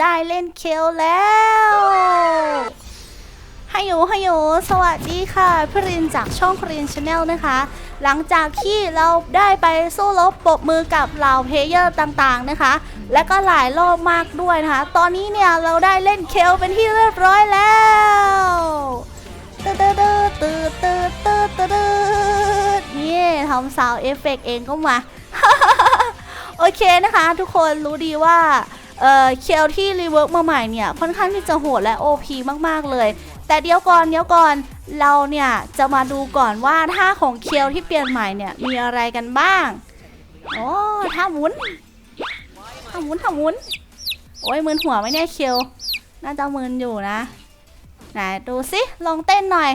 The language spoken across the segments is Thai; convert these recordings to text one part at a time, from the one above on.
ได้เล่นเคลแล้วฮัยโยฮัยโยสวัสดีค่ะพรินจากช่องครินชาแนลนะคะ หลังจากที่เราได้ไปสู้รบปรบมือกับเหล่าเพลเยอร์ต่างๆนะคะ และก็หลายรอบมากด้วยนะคะ ตอนนี้เนี่ยเราได้เล่นเคลเป็นที่เรียบร้อยแล้วตืดตืดตืดตืดตืดตืดนี่ทำซาวเอฟเฟกเองก็มา โอเคนะคะ ทุกคนรู้ดีว่า เอ่อเคลที่รีเวิร์กมาใหม่เนี่ยค่อนข้างที่จะโหดและ OP มากๆเลย แต่เดี๋ยวก่อนเดี๋ยวก่อนเราเนี่ยจะมาดูก่อนว่าท่าของเคลที่เปลี่ยนใหม่เนี่ยมีอะไรกันบ้างโอ้ท่าหมุนท่าหมุนท่าหมุนโอ้ยมืนหัวไหมเนี่ยเคลน่าจะมืนอยู่นะไหนดูสิลองเต้นหน่อย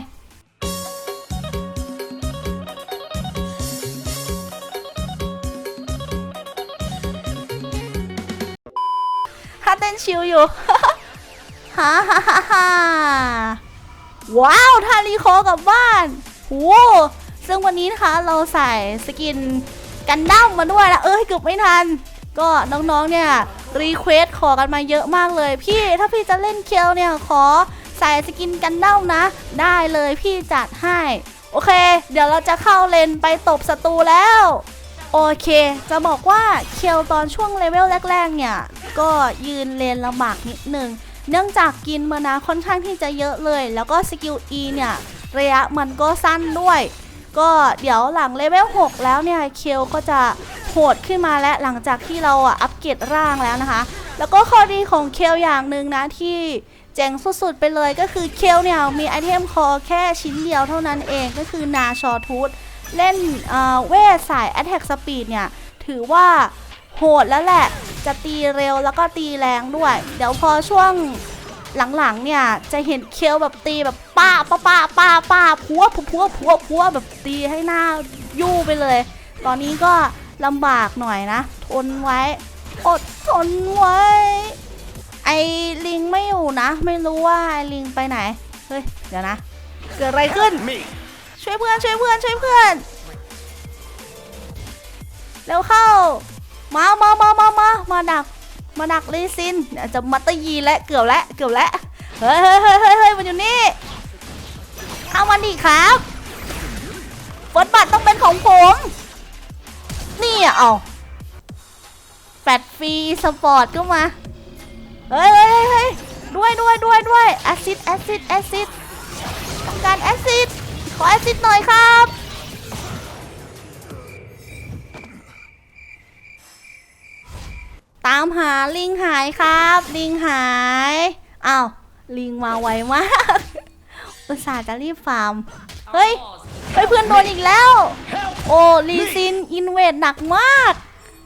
าเต้นชิลอยู่ฮ่าฮ่าฮ่าฮ่าว้าวทารีโคกับบ้านโหซึ่งวันนี้นะคะเราใส่สกินกันดั้มมาด้วยนะเอ้ยเกือบไม่ทัน ก็น้องๆเนี่ยรีเควสขอกันมาเยอะมากเลย พี่ถ้าพี่จะเล่นเคลเนี่ยขอใส่สกินกันดั้มนะ ได้เลยพี่จัดให้ โอเค เดี๋ยวเราจะเข้าเลนไปตบศัตรูแล้ว โอเค จะบอกว่าเคลตอนช่วงเลเวลแรกๆเนี่ย ก็ยืนเลนลำบากนิดนึง เนื่องจากกินมานาค่อนข้างที่จะเยอะเลย แล้วก็สกิล E เนี่ย ระยะมันก็สั้นด้วย ก็เดี๋ยวหลังเลเวล 6 แล้วเนี่ย เคลก็จะโหดขึ้นมาและหลังจากที่เราอัปเกรดร่างแล้วนะคะ แล้วก็ข้อดีของเคลอย่างหนึ่งนะที่เจ๋งสุดๆไปเลยก็คือเคลเนี่ยมีไอเทมคอแค่ชิ้นเดียวเท่านั้นเองก็คือนาชอทูธ เล่นเวทสาย Attack Speed เนี่ย ถือว่าโหดแล้วแหละ จะตีเร็วแล้วก็ตีแรงด้วย เดี๋ยวพอช่วงหลังๆเนี่ย จะเห็นเคลแบบตีแบบป้าป้าป้าป้าป้าพัวพัวพัวพัวพัวแบบตีให้หน้ายู่ไปเลย ตอนนี้ก็ลำบากหน่อยนะ ทนไว้ อดทนไว้ ไอลิงไม่อยู่นะ ไม่รู้ว่าไอลิงไปไหน เฮ้ย เดี๋ยวนะ เกิดอะไรขึ้น ช่วยเพื่อนช่วยเพื่อนช่วยเพื่อนเร็วเข้า มามามามามามาดัก มาดักลีซินจะมัตตยีและเกือบและเกือบและเฮ้ยเฮ้ยเฮ้ยเฮ้ยเฮ้ยมันอยู่นี่เอามันดิครับฟิร์สบัตรต้องเป็นของผมนี่อะเอาแฟตฟรีสปอร์ตก็มาเฮ้ยเฮ้ยเฮ้ยเฮ้ยด้วยด้วยด้วยด้วยแอซิดแอซิดแอซิดต้องการแอซิด ขอแอซิดหน่อยครับ ตามหาลิงหายครับ ลิงหายอ้าวลิงมาไวมาก อุตส่าห์จะรีบฟาร์ม เฮ้ยเฮ้ยเพื่อนโดนอีกแล้ว โอ้ลีซินอินเวดหนักมาก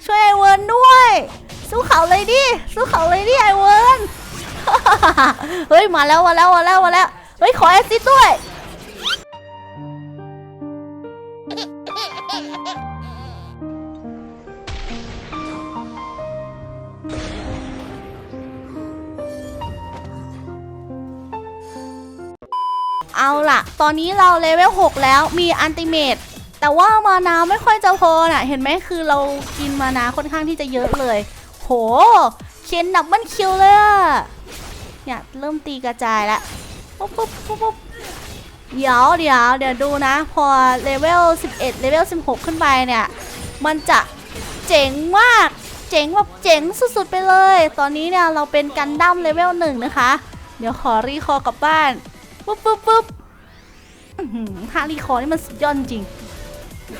ช่วยไอเวิร์นด้วย สู้เขาเลยดิ สู้เขาเลยดิไอเวิร์นเฮ้ยมาแล้วมาแล้วมาแล้วมาแล้ว เฮ้ยขอแอซิดด้วย เอาล่ะ ตอนนี้เราเลเวล6แล้วมีอันติเมตแต่ว่ามานาไม่ค่อยจะพอน่ะ เห็นไหมคือเรากินมานาค่อนข้างที่จะเยอะเลย โหเคนดับเบิลคิวเลยเนี่ยเริ่มตีกระจายละปุ๊บปุ๊บปุ๊บปุ๊บเดี๋ยวเดี๋ยวเดี๋ยวดูนะ พอเลเวล11เลเวล16 ขึ้นไปเนี่ย มันจะเจ๋งมาก เจ๋งแบบเจ๋งสุดๆไปเลย ตอนนี้เนี่ยเราเป็นกันดั้มเลเวลหนึ่งนะคะ เดี๋ยวขอรีคอร์กลับบ้าน ปุ๊บปุ๊บปุ๊บอื้อหือท่ารีคอร์นี่มันสุดยอดจริง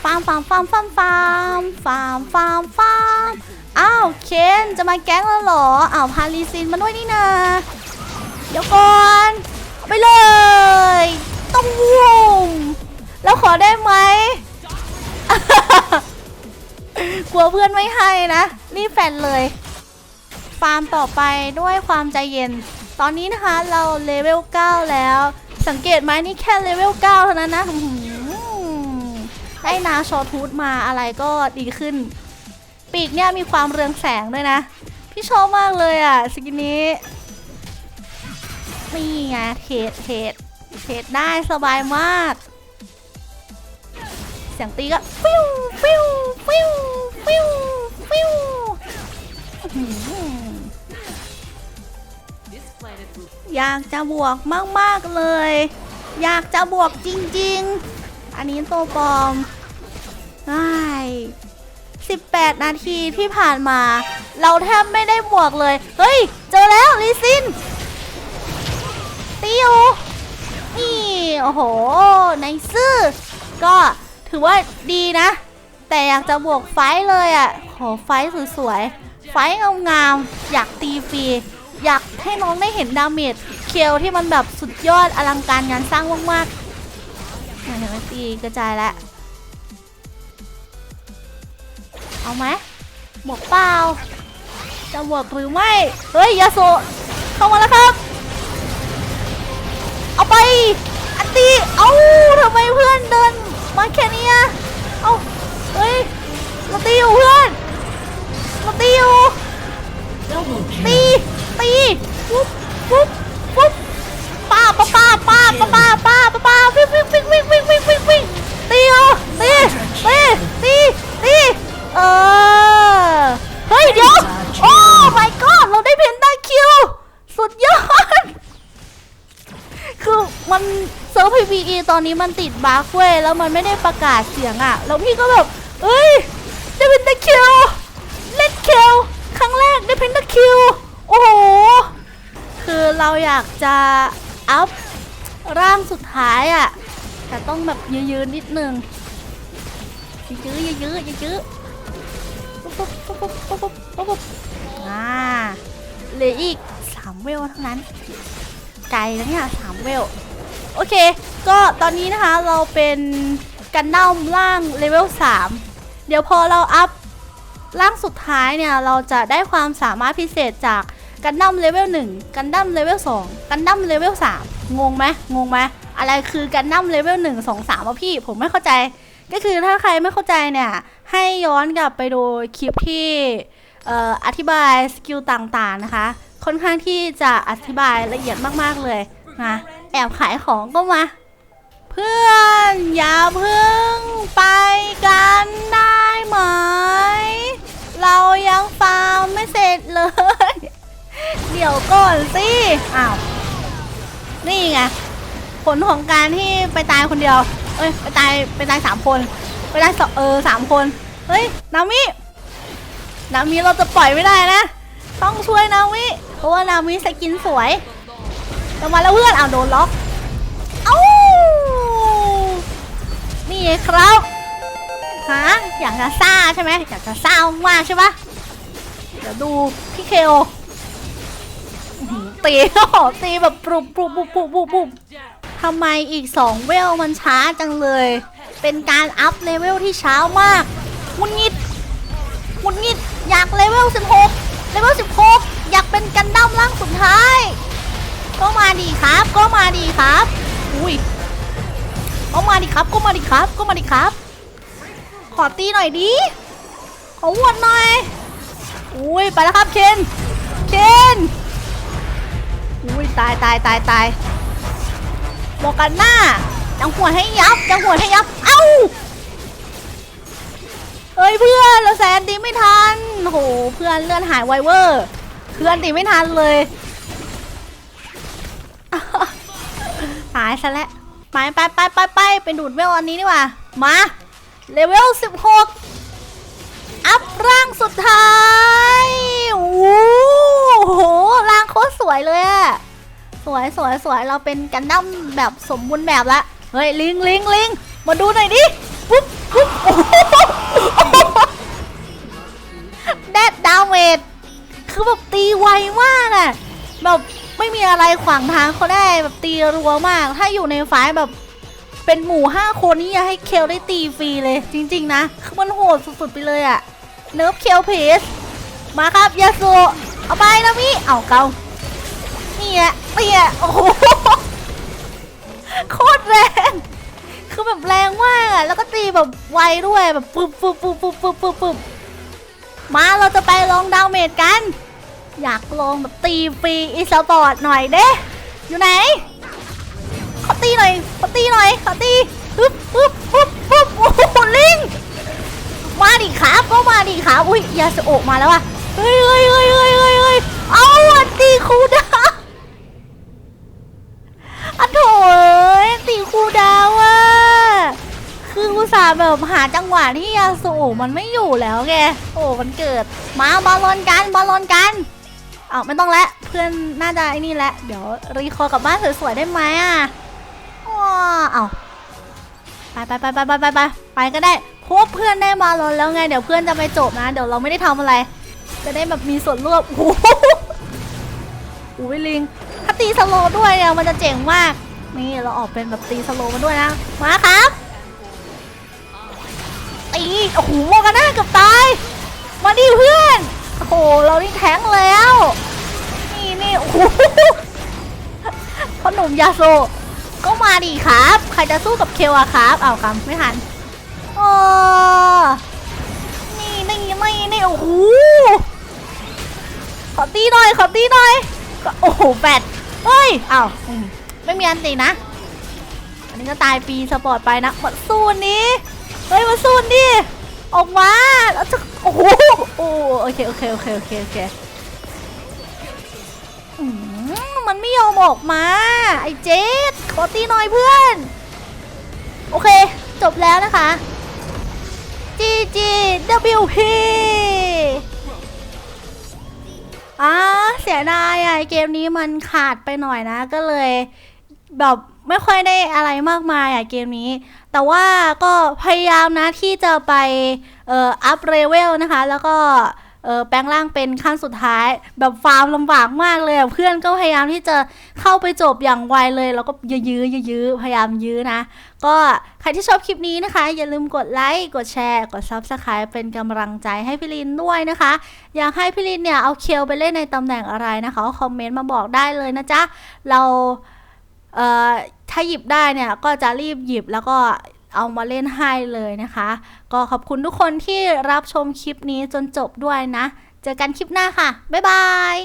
ฟาร์มฟาร์มฟาร์มฟาร์มฟาร์มฟาร์มฟาร์มฟาร์มอ้าวเคนจะมาแก๊งแล้วหรออ้าวพาลีซินมาด้วยนี่นาเดี๋ยวก่อนไปเลยต้องวุมแล้วขอได้ไหมกลัวเพื่อนไม่ให้นะ นี่แฟนเลย ฟาร์มต่อไปด้วยความใจเย็น ตอนนี้นะคะเราเลเวล 9 แล้ว สังเกตไหมนี่แค่เลเวล 9 เท่านั้นนะได้นาชอทูธมาอะไรก็ดีขึ้น ปีกเนี่ยมีความเรืองแสงด้วยนะ พี่ชอบมากเลยอะสกินนี้นี่ไงเทรดเทรดเทรดได้สบายมากเสียงตีก็ฟิวฟิวฟิวฟิวฟิว อยากจะบวกมากๆเลย อยากจะบวกจริงๆ อันนี้ตัวปลอมได้18 นาทีที่ผ่านมา เราแทบไม่ได้บวกเลย เฮ้ย เจอแล้วลิซินติวนี่โอ้โหในซื่อก็ถือว่าดีนะ แต่อยากจะบวกไฟเลยอะ่ะ ขอไฟสวยๆ ไฟงามๆ อยากตีฟรี อยากให้น้องได้เห็นดาเมจเคลที่มันแบบสุดยอดอลังการงานสร้างมากๆเห็นไหมตีกระจายแล้วเอาไหมบวกเปล่าจะบวกหรือไม่ เฮ้ย ยาโซเข้ามาแล้วครับ เอาไป อันตีเอ้าทำไมเพื่อนเดินมาแค่นี้อะเอาเฮ้ยเราตีอยู่เพื่อนเราตีอยู่ตี ตีปุ๊บปุ๊บปุ๊บป้าป้าป้าป้าป้าป้าป้าป้าป้าวิ่งวิ่งวิ่งวิ่งวิ่งวิ่งวิ่งวิ่งตีเหรอตีตีตีตีเออเฮ้ยเดี๋ยวโอ้ my god เราได้เพนตาคิวสุดยอดคือมันเซิร์ฟ PVE ตอนนี้มันติดบั๊กเว้ยแล้วมันไม่ได้ประกาศเสียงอะแล้วพี่ก็แบบเอ้ยได้เป็นตะคิวเล่นคิวครั้งแรกได้เป็นตะคิวโอ้โห คือ เราอยากจะอัพร่างสุดท้ายอะแต่ต้องแบบยืนๆนิดนึงยื้อยื้อยื้อปุ๊บปุ๊บปุ๊บปุ๊บปุ๊บปุ๊บปุ๊บอ่าเหลืออีกสามเวลเท่านั้น ไกลแล้วเนี่ยสามเวล โอเค ก็ตอนนี้นะคะเราเป็นกันดั้มล่างเลเวล3เดี๋ยวพอเราอัพร่างสุดท้ายเนี่ย เราจะได้ความสามารถพิเศษจาก กันดั้มเลเวล1กันดั้มเลเวล2กันดั้มเลเวล3งงไหมงงไหมอะไรคือกันดั้มเลเวล1 2 3วะพี่ผมไม่เข้าใจ ก็คือถ้าใครไม่เข้าใจเนี่ย ให้ย้อนกลับไปดูคลิปที่อธิบายสกิลต่างๆนะคะ ค่อนข้างที่จะอธิบายละเอียดมากๆเลยนะแอบขายของก็มา เพื่อนยาเพึ่ง ดี๋ยวก่อนสิ อ้าว นี่ไง ผลของการที่ไปตายคนเดียว เอ้ย ไปตาย ไปตายสามคน ไปตายสองเออสามคน เฮ้ย นามิ นามิเราจะปล่อยไม่ได้นะ ต้องช่วยนามิ เพราะว่านามิสกินสวยลงมาแล้วเพื่อนเอาวโดนล็อก เอ้า นี่ครับฮะอยากจะซ่าใช่ไหมอยากจะซ่ามากใช่ปะเดี๋ยวดูพี่เคโอ ตีโอ้โหตีแบบปรุบปรุบปรุบปรุบปรุบปรุบทำไมอีกสองเวลมันช้าจังเลย เป็นการอัพเลเวลที่ช้ามากงุนงิดงุนงิดอยากเลเวล16เลเวล16 อยากเป็นกันดั้มร่างสุดท้าย ก็มาดีครับ ก็มาดีครับ อุ้ยก็มาดีครับ ก็มาดีครับ ก็มาดีครับ ขอตีหน่อยดิขอวนหน่อย อุ้ยไปแล้วครับเคน เคน อุ้ยตายตายตายตายบอกกันหน้าจังหัวให้ยับจังหัวให้ยับ เอ้าเฮ้ยเพื่อนเราแซนตีไม่ทันโอ้โหเพื่อนเลื่อนหายไวเวอร์ เพื่อนตีไม่ทันเลยหายซะแล้วไปไปไปไปไปไปดูดเวลอันนี้ดีกว่า มาเลเวล 16 อัพร่างสุดท้ายโอ้โหร่างโคตรสวยเลยอะส วยสวยสวยเราเป็นกันดั้มแบบสมบูรณ์แบบละเฮ้ยลิงลิงลิงมาดูหน่อยดิปุ๊บปุ๊บแดดดาวเมจคือแบบตีไวมากอะแบบไม่มีอะไรขวางทางเขาได้แบบตีรัวมาก ถ้าอยู่ในไฟล์แบบเป็นหมู่ห้าคนนี่ยังให้เคลได้ตีฟรีเลย จริง ๆ นะ คือมันโหดสุดๆไปเลยอะเนิร์ฟเคลเพสมาครับยาสุเอาไปนะมิเอาเกา เนี่แหละนี่แหละโอ้โหโคตรแรง คือแบบแรงมากอะแล้วก็ตีแบบไวด้วยแบบปึ๊บปึ๊บปึ๊บปึ๊บปึ๊บปึ๊บปึ๊บมาเราจะไปลองดาวเมจกัน อยากลองแบบตีฟรีอีสปอร์ตหน่อยเด้อยู่ไหนขอตีหน่อยขอตีหน่อยขอตีปึ๊บปึ๊บปึ๊บปึ๊บโอ้โหลิงมาดิครับก็มาดิครับอุ้ยยาสโอะมาแล้วอะเฮ้ยเฮ้ยเฮ้ยเฮ้ยเฮ้ยเฮ้ยเอาตีคูดาว อุตส่าห์ แบบหาจังหวะที่ยาสูมันไม่อยู่แล้วแกโอ้มันเกิด มาบอลลอนกันบอลลอนกันเอาไม่ต้องแล้วเพื่อนน่าจะไอ้นี่แหละเดี๋ยวรีคอร์กลับบ้านสวยๆได้ไหมอะว้าเอาไปไปไปไปไปไปไปไปก็ได้พราะว่าเพื่อนได้บอลลอนแล้วไงเดี๋ยวเพื่อนจะไปจบนะ เดี๋ยวเราไม่ได้ทำอะไร จะได้แบบมีส่วนร่วมโอ้โหอุ้ยลิงถ้าตีสโลด้วยเนี่ยมันจะเจ๋งมากนี่เราออกเป็นแบบตีสโลมาด้วยนะมาครับ ตีโอ้โหโมกันหน้าเกับตาย มาดิเพื่อน โอ้โห เรานี่แทงแล้ว นี่นี่โอ้โหพ่อหนุ่มยาโซ ก็มาดิครับ ใครจะสู้กับเคลอะครับเอาวกำไม่ทันโอ้นี่นี่นี่นี่โอ้โห ขอตีหน่อย ขอตีหน่อยก็โอ้โหแปดเฮ้ยอ้าวไม่มีอันตีนะ อันนี้ก็ตายปีสปอร์ตไปนะมาสู้อันนี้ ฮ้ยมาสู้นดิ ออกมาแล้วจะโอ้โหโอ้โอเคโอเคโอเคโอเคโอเคมันไม่ยอมออกมา ไอ้เจดขอตีหน่อยเพื่อน โอเค จบแล้วนะคะ GG WP อ่าเสียดายอะเกมนี้มันขาดไปหน่อยนะ ก็เลยแบบไม่ค่อยได้อะไรมากมายอะเกมนี้ แต่ว่าก็พยายามนะที่จะไปเอ่ออัพเลเวลนะคะ แล้วก็เออแปลงร่างเป็นขั้นสุดท้าย แบบฟาร์มลำบากมากเลย เพื่อนก็พยายามที่จะเข้าไปจบอย่างไวเลย แล้วก็ยื้อยื้อพยายามยื้อนะ ก็ใครที่ชอบคลิปนี้นะคะ อย่าลืมกดไลค์ กดแชร์ กด Subscribe เป็นกำลังใจให้พี่ลินด้วยนะคะ อยากให้พี่ลินเนี่ย เอาเคียวไปเล่นในตำแหน่งอะไรนะคะ คอมเมนต์มาบอกได้เลยนะจ๊ะ เราเอ่อ ถ้าหยิบได้เนี่ยก็จะรีบหยิบแล้วก็เอามาเล่นให้เลยนะคะ ก็ขอบคุณทุกคนที่รับชมคลิปนี้จนจบด้วยนะ เจอกันคลิปหน้าค่ะ บ๊ายบาย